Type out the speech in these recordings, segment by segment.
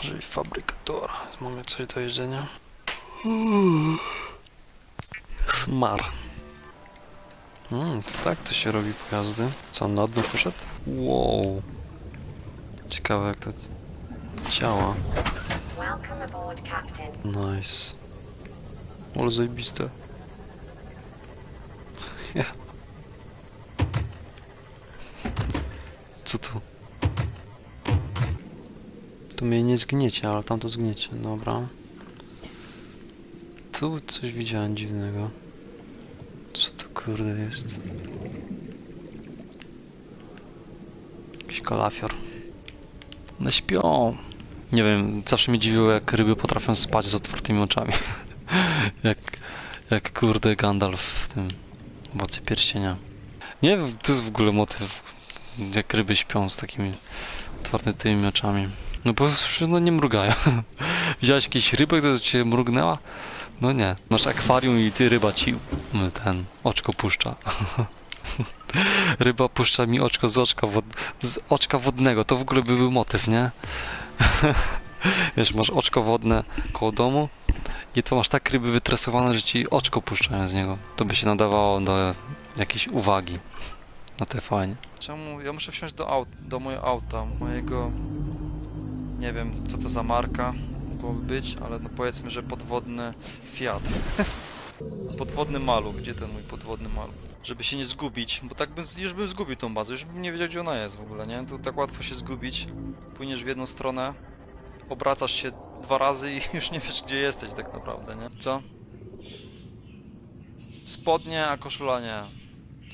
Żyj fabrykatora. Mamy coś do jedzenia. Smar. Mm, to tak to się robi pojazdy. Co, on na dno poszedł? Wow. Ciekawe jak to działa. Nice. Ale zajebiste. Ja. Co to? To mnie nie zgniecie, ale tam to zgniecie. Dobra. Tu coś widziałem dziwnego. Co to kurde jest? Jakiś kalafior. One śpią. Nie wiem, zawsze mnie dziwiło, jak ryby potrafią spać z otwartymi oczami. jak, jak kurde Gandalf w tym Władcy Pierścienia. Nie wiem, to jest w ogóle motyw, jak ryby śpią z takimi otwartymi oczami. No bo no nie mrugają. Widziałeś jakieś rybę, która cię mrugnęła? No nie. Masz akwarium i ty ryba ci mm, ten oczko puszcza. ryba puszcza mi oczko z oczka, wod... z oczka wodnego. To w ogóle by był motyw, nie? Wiesz, masz oczko wodne koło domu i to masz tak ryby wytresowane, że ci oczko puszczają z niego. To by się nadawało do jakiejś uwagi na te fajnie. Czemu? Ja muszę wsiąść do, aut, do mojego auta, mojego... Nie wiem, co to za marka mogłoby być, ale no powiedzmy, że podwodny Fiat. podwodny maluch. Gdzie ten mój podwodny maluch? Żeby się nie zgubić, bo tak bym, już bym zgubił tą bazę, już bym nie wiedział, gdzie ona jest w ogóle, nie? To tak łatwo się zgubić. Płyniesz w jedną stronę, obracasz się dwa razy i już nie wiesz, gdzie jesteś tak naprawdę, nie? Co? Spodnie, a koszula nie.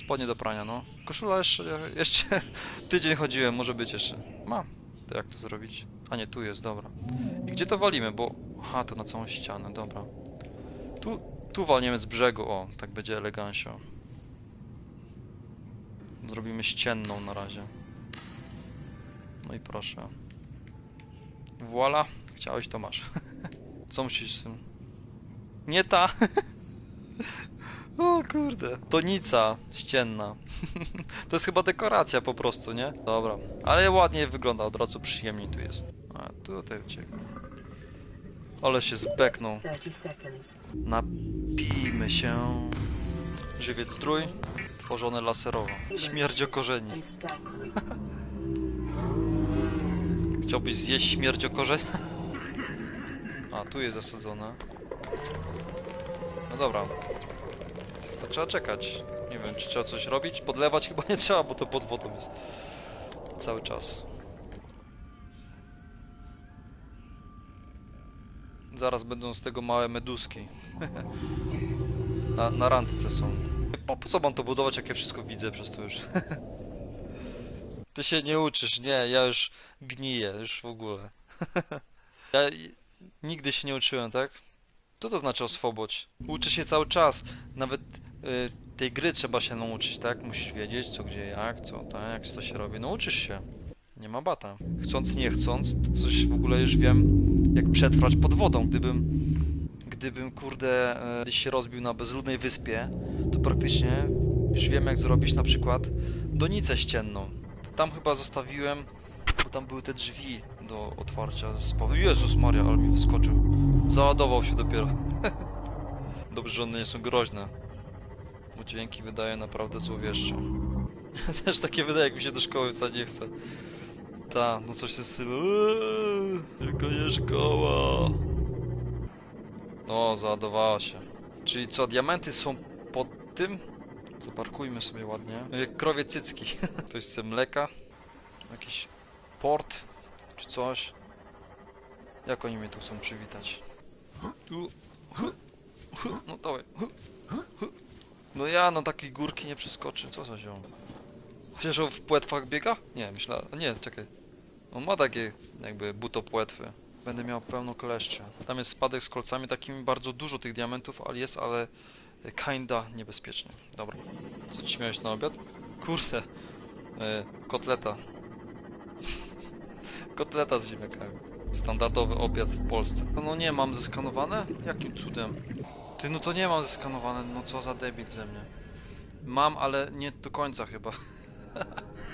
Spodnie do prania, no. Koszula jeszcze, jeszcze tydzień chodziłem, może być jeszcze. Mam. To jak to zrobić? A nie, tu jest, dobra. I gdzie to walimy, bo... Aha, to na całą ścianę, dobra. Tu, tu walniemy z brzegu, o, tak będzie elegancio. Zrobimy ścienną na razie. No i proszę. Voila, chciałeś to masz. Co musisz z tym? Nie ta! O kurde. Tonica ścienna. to jest chyba dekoracja po prostu, nie? Dobra. Ale ładnie wygląda, od razu przyjemniej tu jest. A tutaj uciekł. Ale się zbeknął. 30 seconds. Napijmy się. Żywiec zdrój. Tworzone laserowo. Śmierć o korzeni. Chciałbyś zjeść śmierć o korzeń? A, tu jest zasadzone. No dobra. To trzeba czekać. Nie wiem, czy trzeba coś robić? Podlewać chyba nie trzeba, bo to pod wodą jest. Cały czas. Zaraz będą z tego małe meduski. na, na randce są. Po, po co mam to budować, jak ja wszystko widzę przez to już? Ty się nie uczysz, nie, ja już gniję, już w ogóle. ja nigdy się nie uczyłem, tak? Co to znaczy oswoboć? Uczy się cały czas. Nawet tej gry trzeba się nauczyć, tak? Musisz wiedzieć co, gdzie, jak, co, tak, jak to się robi. No uczysz się. Nie ma bata. Chcąc, nie chcąc, coś w ogóle już wiem, jak przetrwać pod wodą. Gdybym, gdybym kurde, e, gdzieś się rozbił na bezludnej wyspie, to praktycznie już wiem, jak zrobić na przykład donicę ścienną. Tam chyba zostawiłem, bo tam były te drzwi do otwarcia. z- Jezus Maria, ale mi wyskoczył. Załadował się dopiero. Dobrze, że one nie są groźne. Bo dźwięki wydaje naprawdę złowieszczo. Też takie wydaje, jak mi się do szkoły nie chce. Ta, no coś jest tym. Eee, Tylko nie szkoła. No, załadowała się. Czyli co, diamenty są pod tym? Zaparkujmy sobie ładnie. Jak krowie cycki. Ktoś chce mleka? Jakiś port? Czy coś? Jak oni mnie tu chcą przywitać? Tu. No dawaj. No ja na takiej górki nie przeskoczy. Co za ziom? Chociaż on w płetwach biega? Nie, myślałem. Nie, czekaj. On ma takie jakby butopłetwy. Będę miał pełno kleszcze. Tam jest spadek z kolcami, takimi bardzo dużo tych diamentów, ale jest, ale kinda niebezpiecznie. Dobra. Co ci miałeś na obiad? Kurde. E, kotleta. kotleta z ziemniakami. Standardowy obiad w Polsce. No nie mam zeskanowane? Jakim cudem? Ty, no to nie mam zeskanowane. No co za debil ze mnie. Mam, ale nie do końca chyba.